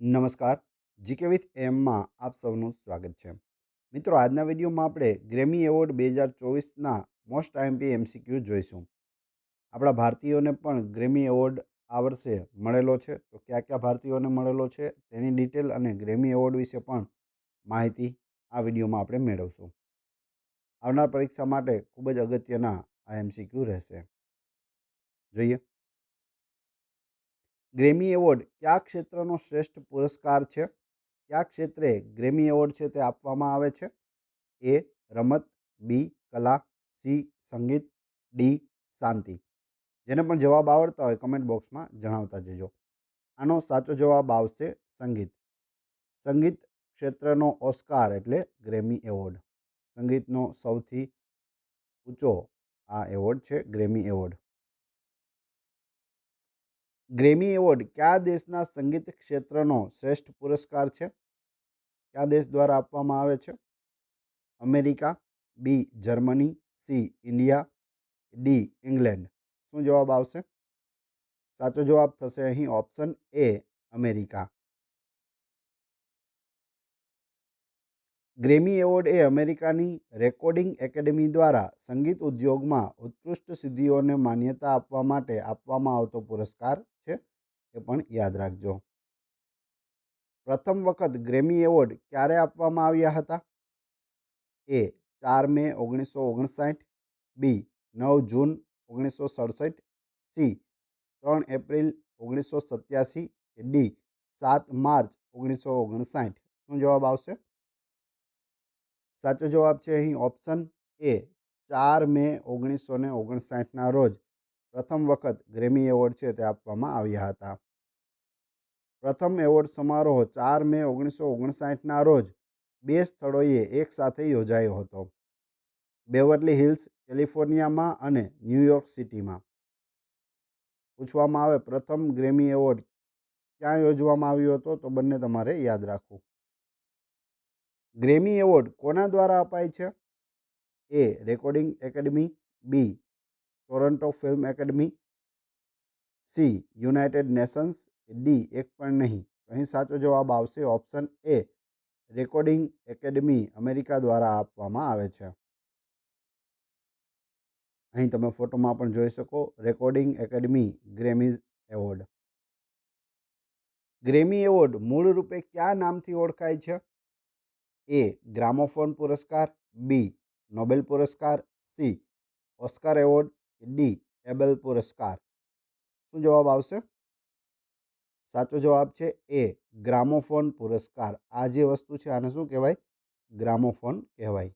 નમસ્કાર, GK with એમમાં આપ સૌનું સ્વાગત છે. મિત્રો, આજના વિડીયોમાં આપણે ગ્રેમી એવોર્ડ બે હજાર ચોવીસના મોસ્ટ આઈએમપી એમસીક્યુ જોઈશું. આપણા ભારતીયોને પણ ગ્રેમી એવોર્ડ આ વર્ષે મળેલો છે. તો કયા કયા ભારતીયોને મળેલો છે તેની ડિટેલ અને ગ્રેમી એવોર્ડ વિશે પણ માહિતી આ વિડીયોમાં આપણે મેળવશું. આવનાર પરીક્ષા માટે ખૂબ જ અગત્યના આ એમસીક્યુ રહેશે. જોઈએ. ગ્રેમી એવોર્ડ કયા ક્ષેત્રનો શ્રેષ્ઠ પુરસ્કાર છે? કયા ક્ષેત્રે ગ્રેમી એવોર્ડ છે તે આપવામાં આવે છે? એ, રમત, બી, કલા, સી, સંગીત, ડી, શાંતિ. જેને પણ જવાબ આવડતા હોય કમેન્ટ બોક્સમાં જણાવતા જજો. આનો સાચો જવાબ આવશે સંગીત. સંગીત ક્ષેત્રનો ઓસ્કાર એટલે ગ્રેમી એવોર્ડ. સંગીતનો સૌથી ઊંચો આ એવોર્ડ છે ગ્રેમી એવોર્ડ. ગ્રેમી એવોર્ડ કયા દેશના સંગીત ક્ષેત્રનો શ્રેષ્ઠ પુરસ્કાર છે? કયા દેશ દ્વારા આપવામાં આવે છે? America, B, Germany, C, India, D, England. શું જવાબ આવશે? સાચો જવાબ થશે અહીં option A America. Grammy award એ અમેરિકાની રેકોર્ડિંગ એકેડેમી દ્વારા સંગીત ઉદ્યોગમાં ઉત્કૃષ્ટ સિદ્ધિઓને માન્યતા આપવા માટે આપવામાં આવતો પુરસ્કાર છે, એ પણ યાદ રાખજો. પ્રથમ વખત ગ્રેમી એવોર્ડ ક્યારે આપવામાં આવ્યા હતા? એ ચાર મે ઓગણીસો ઓગણસાઠ, બી નવ જૂન ઓગણીસો સડસઠ, સી ત્રણ એપ્રિલ ઓગણીસો સત્યાસી ડી સાત માર્ચ ઓગણીસો ઓગણસાઠ. શું જવાબ આવશે? સાચો જવાબ છે અહીં ઓપ્શન એ ચાર મે ઓગણીસો ને ઓગણસાઠના રોજ પ્રથમ વખત ગ્રેમી એવોર્ડ છે તે આપવામાં આવ્યા હતા. પ્રથમ એવોર્ડ સમારોહ ચાર મે ઓગણીસો ઓગણસાઠના રોજ બે સ્થળોએ એક સાથે યોજાયો હતો. બેવરલી હિલ્સ, કેલિફોર્નિયામાં અને ન્યૂયોર્ક સિટીમાં. પૂછવામાં આવે પ્રથમ ગ્રેમી એવોર્ડ ક્યાં યોજવામાં આવ્યો હતો તો બંને તમારે યાદ રાખવું. ગ્રેમી એવોર્ડ કોના દ્વારા અપાય છે? A recording academy B Toronto film academy C United Nations D એક પણ નહીં. અહીં સાચો જવાબ આવશે option A recording academy America દ્વારા આપવામાં આવે છે. અહીં તમે ફોટોમાં પણ જોઈ શકો recording academy Grammy award Grammy award મૂળ રૂપે કયા નામથી ઓળખાય છે? એ ગ્રામોફોન પુરસ્કાર, બી નોબેલ પુરસ્કાર, C Oscar award, D Abel પુરસ્કાર. શું જવાબ આવશે? સાચો જવાબ છે એ ગ્રામોફોન પુરસ્કાર. આ જે વસ્તુ છે આને શું કહેવાય? ગ્રામોફોન કહેવાય.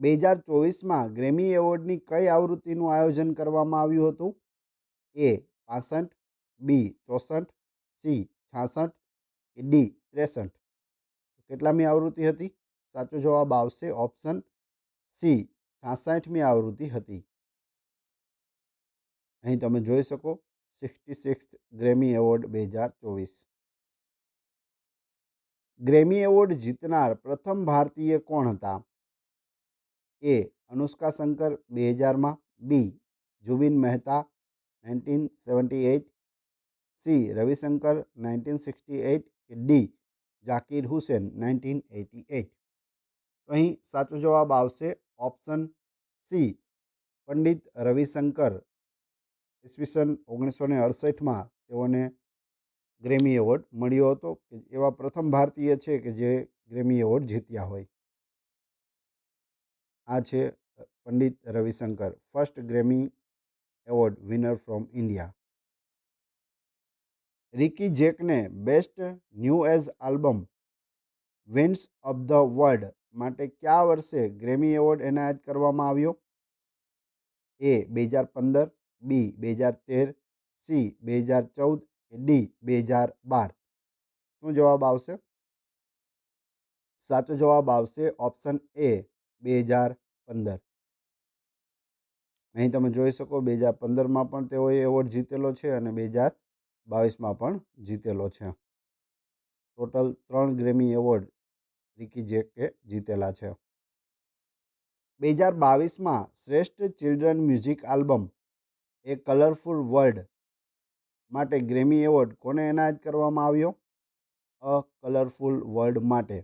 બે હજાર ચોવીસમાં ગ્રેમી એવોર્ડની કઈ આવૃત્તિનું આયોજન કરવામાં આવ્યું હતું? એ પાસઠ, બી ચોસઠ, સી છાસઠ, ડી ત્રેસઠ. કેટલામી આવૃત્તિ હતી? સાચો જવાબ આવશે ઓપ્શન સી, છાસઠમી આવૃત્તિ હતી. અહીં તમે જોઈ શકો સિક્સટી સિક્સ ગ્રેમી એવોર્ડ બે હજાર ચોવીસ. ગ્રેમી એવોર્ડ જીતનાર પ્રથમ ભારતીય કોણ હતા? એ, અનુષ્કા શંકર બે હજારમાં B, Zubin Mehta nineteen seventy eight, C, Ravishankar nineteen sixty eight, કે D Zakir Hussain nineteen eighty eight અહીં સાચો જવાબ આવશે ઓપ્શન સી પંડિત રવિશંકર ઈસવીસન ઓગણીસો ને અડસઠમાં તેઓને ગ્રેમી એવોર્ડ મળ્યો હતો કે એવા પ્રથમ ભારતીય છે કે જે ગ્રેમી એવોર્ડ જીત્યા હોય. આ છે Pandit Ravishankar first Grammy award winner from India Ricky જેકને best new age album, winds of the world માટે કયા વર્ષે ગ્રેમી એવોર્ડ એનાયત કરવામાં આવ્યો? એ બે હજાર પંદર, બી બે હજાર તેર, સી બે હજાર ચૌદ, ડી બે હજાર બાર. શું જવાબ આવશે? સાચો જવાબ આવશે ઓપ્શન એ બે હજાર પંદર. અહીં તમે જોઈ શકો બે હજાર પંદરમાં પણ તેઓએ એવોર્ડ જીતેલો છે અને બે હજાર બાવીસમાં પણ જીતેલો છે. ટોટલ ત્રણ ગ્રેમી એવોર્ડ રિકી જેકે જીતેલા છે. બે હજાર બાવીસમાં શ્રેષ્ઠ children music album A colourful world માટે ગ્રેમી એવોર્ડ કોને એનાયત કરવામાં આવ્યો? અ કલરફુલ વર્લ્ડ માટે.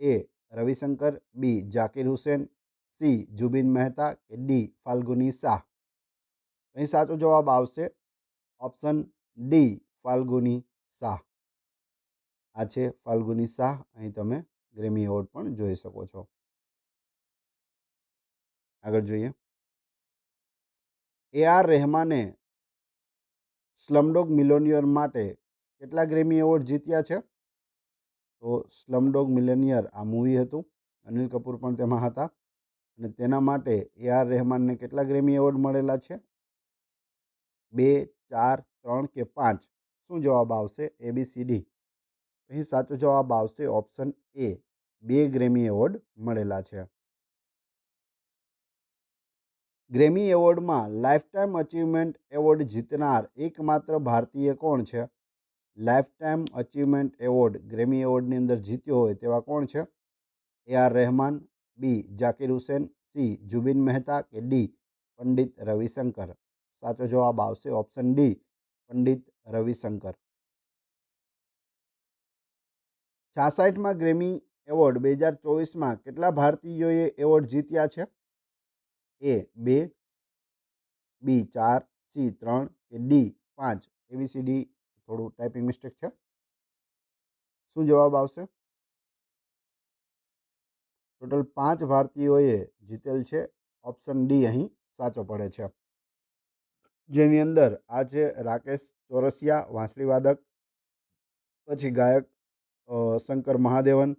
A Ravishankar B Zakir Hussain C Zubin Mehta કે ડી ફાલ્ગુની શાહ? અહીં સાચો જવાબ આવશે ઓપ્શન ડી, ફાલ્ગુની શાહ. આ છે ફાલ્ગુની શાહ. અહીં તમે ગ્રેમી એવોર્ડ પણ જોઈ શકો છો. આગળ જોઈએ. એ આર રહેમાને સ્લમડોગ મિલોનિયર માટે કેટલા ગ્રેમી એવોર્ડ જીત્યા છે? તો સ્લમડોગ મિલેનિયર આ મૂવી હતું. અનિલ કપૂર પણ તેમાં હતા. અને તેના માટે એ આર રહેમાનને કેટલા ગ્રેમી એવોર્ડ મળેલા છે? બે, ચાર, ત્રણ કે પાંચ? શું જવાબ આવશે? એ બી સી ડી અહીં સાચો જવાબ આવશે ઓપ્શન એ બે ગ્રેમી એવોર્ડ મળેલા છે. ગ્રેમી એવોર્ડમાં લાઇફટાઈમ અચીવમેન્ટ એવોર્ડ જીતનાર એકમાત્ર ભારતીય કોણ છે? લાઇફટાઈમ અચીવમેન્ટ એવોર્ડ ગ્રેમી એવોર્ડની અંદર જીત્યો હોય તેવા કોણ છે? A R Rahman B Zakir Hussain C Zubin Mehta કે ડી પંડિત રવિશંકર? સાચો જવાબ આવશે ઓપ્શન ડી પંડિત રવિશંકર. છાસઠમાં ગ્રેમી એવોર્ડ બે હજાર ચોવીસમાં કેટલા ભારતીયોએ એવોર્ડ જીત્યા છે? એ બે બી ચાર સી ત્રણ કે ડી પાંચ? એબીસીડી થોડું ટાઈપિંગ મિસ્ટેક છે. શું જવાબ આવશે? ટોટલ પાંચ ભારતીયોએ જીતેલ છે. ઓપ્શન ડી અહીં સાચો પડે છે. જેની અંદર આ છે રાકેશ ચોરસિયા, વાંસળી વાદક, પછી ગાયક શંકર મહાદેવન,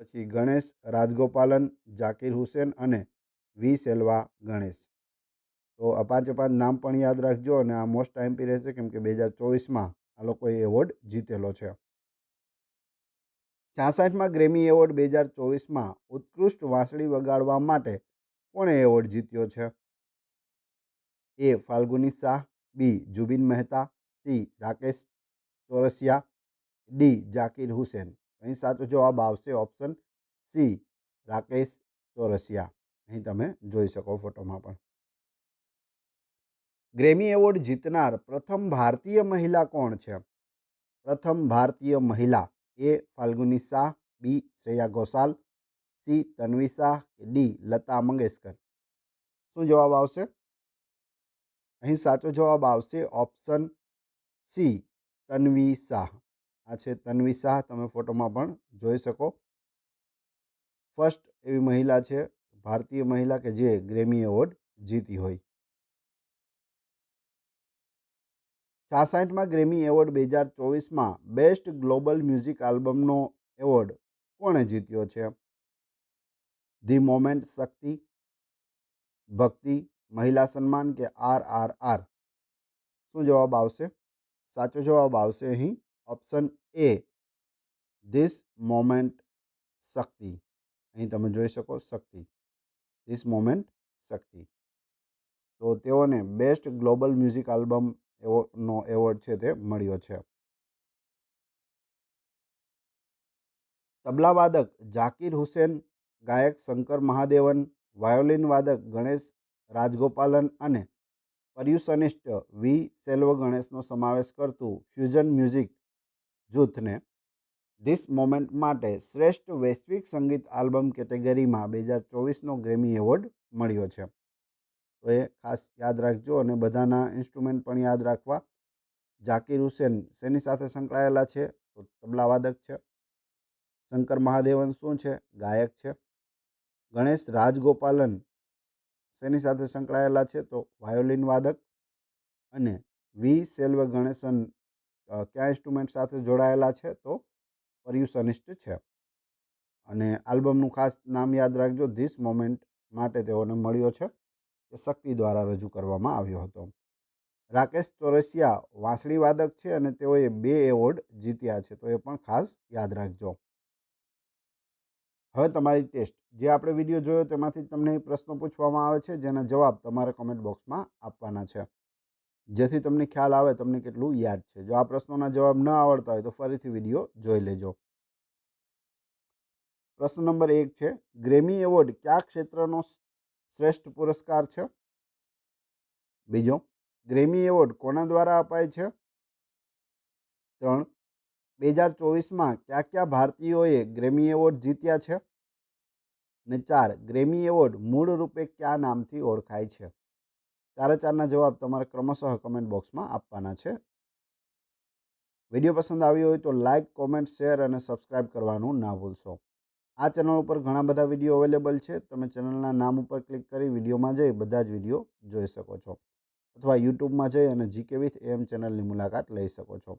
પછી ગણેશ રાજગોપાલન, જાકીર હુસેન અને વી સેલ્વા ગણેશ. તો આ પાંચે પાંચ નામ પણ યાદ રાખજો અને આ મોસ્ટ ટાઈમપી રહેશે કેમ કે બે હજાર ચોવીસમાં આ લોકોએ એવોર્ડ જીતેલો છે. છાસઠમાં ગ્રેમી એવોર્ડ બે હજાર ચોવીસમાં ઉત્કૃષ્ટ વાંસળી વગાડવા માટે કોણે એવોર્ડ જીત્યો છે? A Falguni Shah B Zubin Mehta C Rakesh Chaurasia D Zakir Hussain અહીં સાચો જવાબ આવશે ઓપ્શન સી રાકેશ ચોરસિયા અહીં તમે જોઈ શકો ફોટોમાં પણ ગ્રેમી એવોર્ડ જીતનાર પ્રથમ ભારતીય મહિલા કોણ છે પ્રથમ ભારતીય મહિલા A Falguni Shah B Shreya Ghoshal C Tanvi Shah D Lata Mangeshkar શું જવાબ આવશે અહીં સાચો જવાબ આવશે ઓપ્શન સી તન્વી શાહ. આ છે તન્વી શાહ, તમે ફોટોમાં પણ જોઈ શકો. ફર્સ્ટ એવી મહિલા છે, ભારતીય મહિલા કે જે ગ્રેમી એવોર્ડ જીતી હોય. છાસઠમાં ગ્રેમી એવોર્ડ બે હજાર ચોવીસમાં બેસ્ટ ગ્લોબલ મ્યુઝિક આલ્બમનો એવોર્ડ કોણે જીત્યો છે? ધી મોમેન્ટ શક્તિ, ભક્તિ મહિલા સન્માન કે આર આર આર શું જવાબ આવશે? સાચો જવાબ આવશે અહીં option A this moment Shakti. અહીં તમે જોઈ શકો શક્તિ. This moment Shakti. તો તેઓને બેસ્ટ ગ્લોબલ મ્યુઝિક આલ્બમ એવોનો એવોર્ડ છે તે મળ્યો છે. તબલા વાદક જાકીર હુસેન, ગાયક શંકર મહાદેવન, વાયોલિન વાદક ગણેશ રાજગોપાલન અને પર્યુષનિસ્ટ વી. સેલ્વ ગણેશનો સમાવેશ કરતું ફ્યુઝન મ્યુઝિક જૂથને ધીસ મોમેન્ટ માટે શ્રેષ્ઠ વૈશ્વિક સંગીત આલ્બમ કેટેગરીમાં બે હજાર ચોવીસનો ગ્રેમી એવોર્ડ મળ્યો છે. તો એ ખાસ યાદ રાખજો અને બધાના ઇન્સ્ટ્રુમેન્ટ પણ યાદ રાખવા. જાકીર હુસેન શેની સાથે સંકળાયેલા છે? તો તબલા વાદક છે. શંકર મહાદેવન શું છે? ગાયક છે. ગણેશ રાજગોપાલન શેની સાથે સંકળાયેલા છે તો વાયોલિન વાદક અને વી સેલ્વ ગણેશન કયા ઇન્સ્ટ્રુમેન્ટ સાથે જોડાયેલા છે તો પર્યુષનિસ્ટ છે. અને આલ્બમનું ખાસ નામ યાદ રાખજો, ધીસ મોમેન્ટ માટે તેઓને મળ્યો છે તે શક્તિ દ્વારા રજૂ કરવામાં આવ્યો હતો. રાકેશ ચોરસિયા વાંસળી વાદક છે અને તેઓએ બે એવોર્ડ જીત્યા છે, તો એ પણ ખાસ યાદ રાખજો. હવે તમારી ટેસ્ટ. જે આપણે વીડિયો જોયો તેમાંથી તમને પ્રશ્નો પૂછવામાં આવે છે, જેના જવાબ તમારે કોમેન્ટ બોક્સમાં આપવાના છે. જેથી તમને ખ્યાલ આવે, તમને કેટલું યાદ છે. જો આ પ્રશ્નોના જવાબ ન આવડતા હોય તો ફરીથી વીડિયો જોઈ લેજો. પ્રશ્ન નંબર એક છે ગ્રેમી એવોર્ડ કયા ક્ષેત્રનો શ્રેષ્ઠ પુરસ્કાર છે? બીજો ગ્રેમી એવોર્ડ કોના દ્વારા અપાય છે? ત્રણ બે હજાર ચોવીસમાં કયા કયા ભારતીયોએ ગ્રેમી એવોર્ડ જીત્યા છે? ને ચાર ગ્રેમી એવોર્ડ મૂળ રૂપે કયા નામથી ઓળખાય છે? ચારે ચારના જવાબ તમારે ક્રમશઃ કમેન્ટ બોક્સમાં આપવાના છે. વીડિયો પસંદ આવ્યો હોય તો લાઇક કોમેન્ટ શેર અને સબસ્ક્રાઇબ કરવાનું ના ભૂલશો. આ ચેનલ ઉપર ઘણા બધા વીડિયો અવેલેબલ છે. તમે ચેનલના નામ ઉપર ક્લિક કરી વિડીયોમાં જઈ બધા જ વીડિયો જોઈ શકો છો. અથવા યુટ્યુબમાં જઈ અને જીકે વિથ એમ ચેનલની મુલાકાત લઈ શકો છો.